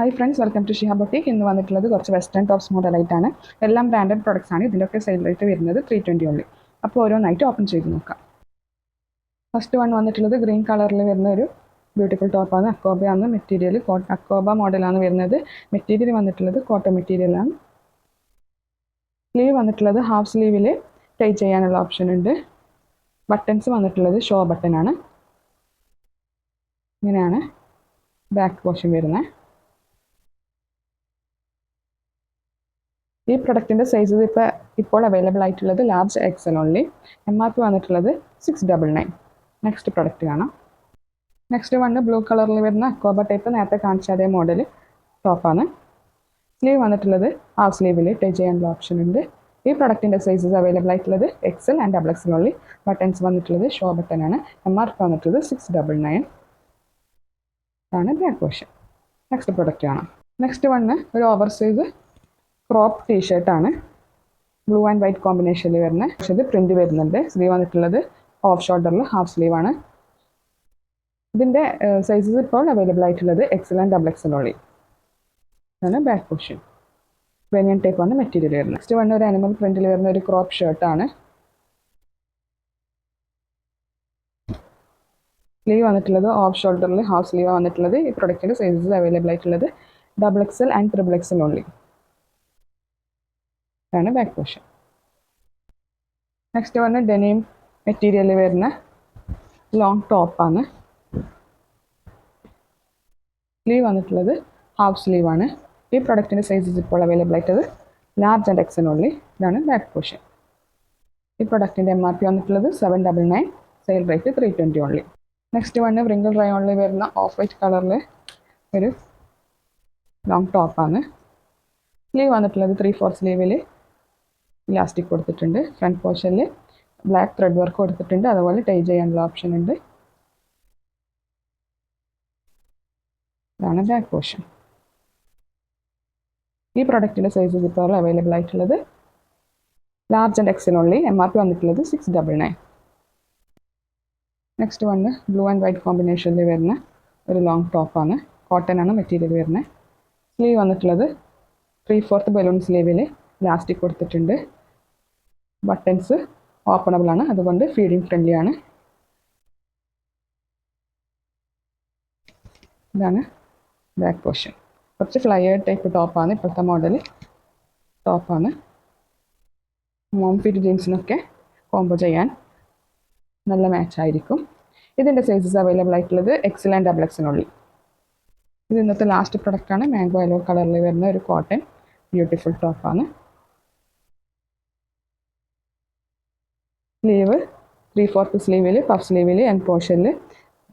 Hi friends welcome to Shiha boutique ഇന്ന് വന്നിട്ടുള്ളത് കുറച്ച് വെസ്റ്റേൺ ടോപ്സ് മോഡലായിട്ടാണ് എല്ലാം ബ്രാൻഡഡ് പ്രോഡക്ട്സ് ആണ്. ഇതിന്റെയൊക്കെ സെയിൽ റേറ്റ് വരുന്നത് ത്രീ ട്വന്റി ഉള്ളി അപ്പോൾ ഓരോന്നായിട്ട് ഓപ്പൺ ചെയ്ത് നോക്കാം. ഫസ്റ്റ് വൺ വന്നിട്ടുള്ളത് ഗ്രീൻ കളറിൽ വരുന്ന ഒരു ബ്യൂട്ടിഫുൾ ടോപ്പാണ് അക്കോബയാണ് മെറ്റീരിയൽ അക്കോബ മോഡലാണ് വരുന്നത്. മെറ്റീരിയൽ വന്നിട്ടുള്ളത് കോട്ടൺ മെറ്റീരിയലാണ് സ്ലീവ് വന്നിട്ടുള്ളത് ഹാഫ് സ്ലീവിൽ ടൈ ചെയ്യാനുള്ള ഓപ്ഷൻ ഉണ്ട്. ബട്ടൺസ് വന്നിട്ടുള്ളത് ഷോ ബട്ടൺ ആണ്. ഇങ്ങനെയാണ് ബാക്ക് പോർഷൻ വരുന്നത്. ഈ പ്രൊഡക്റ്റിന്റെ സൈസസ് ഇപ്പോൾ ഇപ്പോൾ അവൈലബിൾ ആയിട്ടുള്ളത് large XL only M R P വന്നിട്ടുള്ളത് six double nine next product കാണാം. നെക്സ്റ്റ് വണ് ബ്ലൂ കളറിൽ വരുന്ന അക്വാബ ടൈപ്പ് നേരത്തെ കാണിച്ച അതേ മോഡൽ ടോപ്പാണ് സ്ലീവ് വന്നിട്ടുള്ളത് ഹാഫ് സ്ലീവിൽ ടച്ച് ചെയ്യാനുള്ള ഓപ്ഷൻ ഉണ്ട്. ഈ പ്രൊഡക്റ്റിന്റെ സൈസസ് അവൈലബിൾ ആയിട്ടുള്ളത് XL and double XL only buttons വന്നിട്ടുള്ളത് ഷോ ബട്ടൺ ആണ്. എം ആർ പി വന്നിട്ടുള്ളത് സിക്സ് ഡബിൾ നയൻ ആണ് ബാക്ക് പോർഷൻ നെക്സ്റ്റ് പ്രൊഡക്റ്റ് കാണാം. നെക്സ്റ്റ് വണ്ണ് ഒരു ഓവർ സൈസ് ക്രോപ്പ് ടീഷർട്ടാണ് ബ്ലൂ ആൻഡ് വൈറ്റ് കോമ്പിനേഷനിൽ വരുന്ന. പക്ഷേ ഇത് പ്രിന്റ് വരുന്നുണ്ട്. സ്ലീവ് വന്നിട്ടുള്ളത് ഓഫ് ഷോൾഡറിൽ ഹാഫ് സ്ലീവ് ആണ്. ഇതിന്റെ സൈസസ് ഇപ്പോൾ അവൈലബിൾ ആയിട്ടുള്ളത് XL and double XL only. ഇതാണ് ബാക്ക് പോർഷൻ വെനിയൻ ടൈപ്പ് ആണ് മെറ്റീരിയൽ വരുന്നത് നെക്സ്റ്റ് വൺ ഒരു അനിമൽ പ്രിന്റിൽ വരുന്ന ഒരു ക്രോപ്പ് ഷർട്ടാണ് സ്ലീവ് വന്നിട്ടുള്ളത് ഓഫ് ഷോൾഡറിൽ ഹാഫ് സ്ലീവ് വന്നിട്ടുള്ളത്. ഈ പ്രൊഡക്റ്റിന്റെ സൈസസ് അവൈലബിൾ ആയിട്ടുള്ളത് double XL and triple XL only ആണ് ബാക്ക് പോർഷൻ നെക്സ്റ്റ് വന്ന് ഡെനിം മെറ്റീരിയൽ വരുന്ന ലോങ് ടോപ്പാണ് സ്ലീവ് വന്നിട്ടുള്ളത് ഹാഫ് സ്ലീവ് ആണ്. ഈ പ്രൊഡക്റ്റിന്റെ സൈസസ് ഇപ്പോൾ അവൈലബിൾ ആയിട്ടത് ലാർജ് ആൻഡ് എക്സൽ ഓൺലി ഇതാണ് ബാക്ക് പോർഷൻ ഈ പ്രൊഡക്റ്റിന്റെ എം ആർ പി വന്നിട്ടുള്ളത് seven double nine sale rate three twenty only next one wrinkle റയോണിൽ വരുന്ന ഓഫ് വൈറ്റ് കളറിൽ ഒരു ലോങ് ടോപ്പാണ് സ്ലീവ് വന്നിട്ടുള്ളത് ത്രീ ഫോർ സ്ലീവിൽ ഇലാസ്റ്റിക് കൊടുത്തിട്ടുണ്ട്. ഫ്രണ്ട് പോർഷനിൽ ബ്ലാക്ക് ത്രെഡ് വർക്ക് കൊടുത്തിട്ടുണ്ട്. അതുപോലെ ടൈ ചെയ്യാനുള്ള ഓപ്ഷൻ ഉണ്ട്. ഇതാണ് ബാക്ക് പോർഷൻ ഈ പ്രൊഡക്റ്റിന്റെ സൈസസ് ഇപ്പോൾ അവൈലബിൾ ആയിട്ടുള്ളത് ലാർജ് ആൻഡ് എക്സിനുള്ളി എം ആർ പി വന്നിട്ടുള്ളത് six double nine next one blue and white കോമ്പിനേഷനിൽ വരുന്ന ഒരു ലോങ് ടോപ്പാണ് കോട്ടൺ ആണ് മെറ്റീരിയൽ വരുന്നത്. സ്ലീവ് വന്നിട്ടുള്ളത് ത്രീ ഫോർത്ത് ബലൂൺ സ്ലീവിൽ ലാസ്റ്റിക് കൊടുത്തിട്ടുണ്ട്. ബട്ടൺസ് ഓപ്പണബിൾ ആണ്. അതുകൊണ്ട് ഫീഡിങ് ഫ്രണ്ട്ലി ആണ്. ഇതാണ് ബാക്ക് പോർഷൻ കുറച്ച് ഫ്ലയർ ടൈപ്പ് ടോപ്പാണ് ഇപ്പോഴത്തെ മോഡൽ ടോപ്പാണ് മോം ഫിറ്റ് ജീൻസിനൊക്കെ കോംബോ ചെയ്യാൻ നല്ല മാച്ച് ആയിരിക്കും. ഇതിന്റെ സൈസസ് അവൈലബിൾ ആയിട്ടുള്ളത് എക്സൽ ആൻഡ് ഡബിൾ എക്സിനുള്ളിൽ ഇത് ഇന്നത്തെ ലാസ്റ്റ് പ്രൊഡക്റ്റാണ് മാംഗോ യെല്ലോ കളറിൽ വരുന്ന ഒരു കോട്ടൺ ബ്യൂട്ടിഫുൾ ടോപ്പാണ് സ്ലീവ് ത്രീ ഫോർത്ത് സ്ലീവിൽ പഫ് സ്ലീവിൽ ആൻഡ് പോർഷനിൽ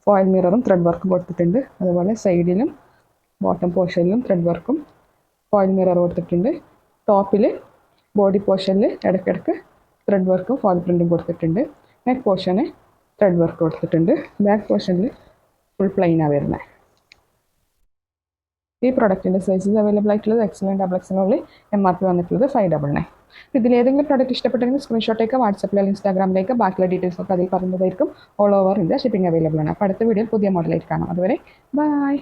ഫോയിൽ മിററും ത്രെഡ് വർക്കും കൊടുത്തിട്ടുണ്ട്. അതുപോലെ സൈഡിലും ബോട്ടം പോർഷനിലും ത്രെഡ് വർക്കും ഫോയിൽ മിറർ കൊടുത്തിട്ടുണ്ട്. ടോപ്പിൽ ബോഡി പോർഷനിൽ ഇടയ്ക്കിടയ്ക്ക് ത്രെഡ് വർക്കും ഫോയിൽ പ്രിന്റും കൊടുത്തിട്ടുണ്ട്. നെക്ക് പോർഷന് ത്രെഡ് വർക്ക് കൊടുത്തിട്ടുണ്ട്. ബാക്ക് പോർഷനിൽ ഫുൾ പ്ലെയിനാണ് വരുന്നത് ഈ പ്രൊഡക്റ്റിന്റെ സൈസസ് അവൈലബിൾ ആയിട്ടുള്ളത് എക്സലൻ ഡബിൾ എക്സലുള്ളിൽ എം ആർ പി വന്നിട്ടുള്ളത് ഫൈവ് ഡബിൾ നയൻ ഇതിൽ ഏതെങ്കിലും പ്രോഡക്റ്റ് ഇഷ്ടപ്പെട്ടെങ്കിൽ സ്ക്രീൻഷോട്ടേക്ക് വാട്സപ്പിൽ അല്ലെങ്കിൽ ഇൻസ്റ്റാഗ്രാമിലേക്ക് ബാക്കിയുള്ള ഡീറ്റെയിൽസ് ഒക്കെ അതിൽ പറയുന്നതായിരിക്കും all over India shipping available ആണ്. അപ്പോൾ അടുത്ത വീഡിയോയിൽ പുതിയ മോഡലായിട്ട് കാണാം. അതുവരെ ബൈ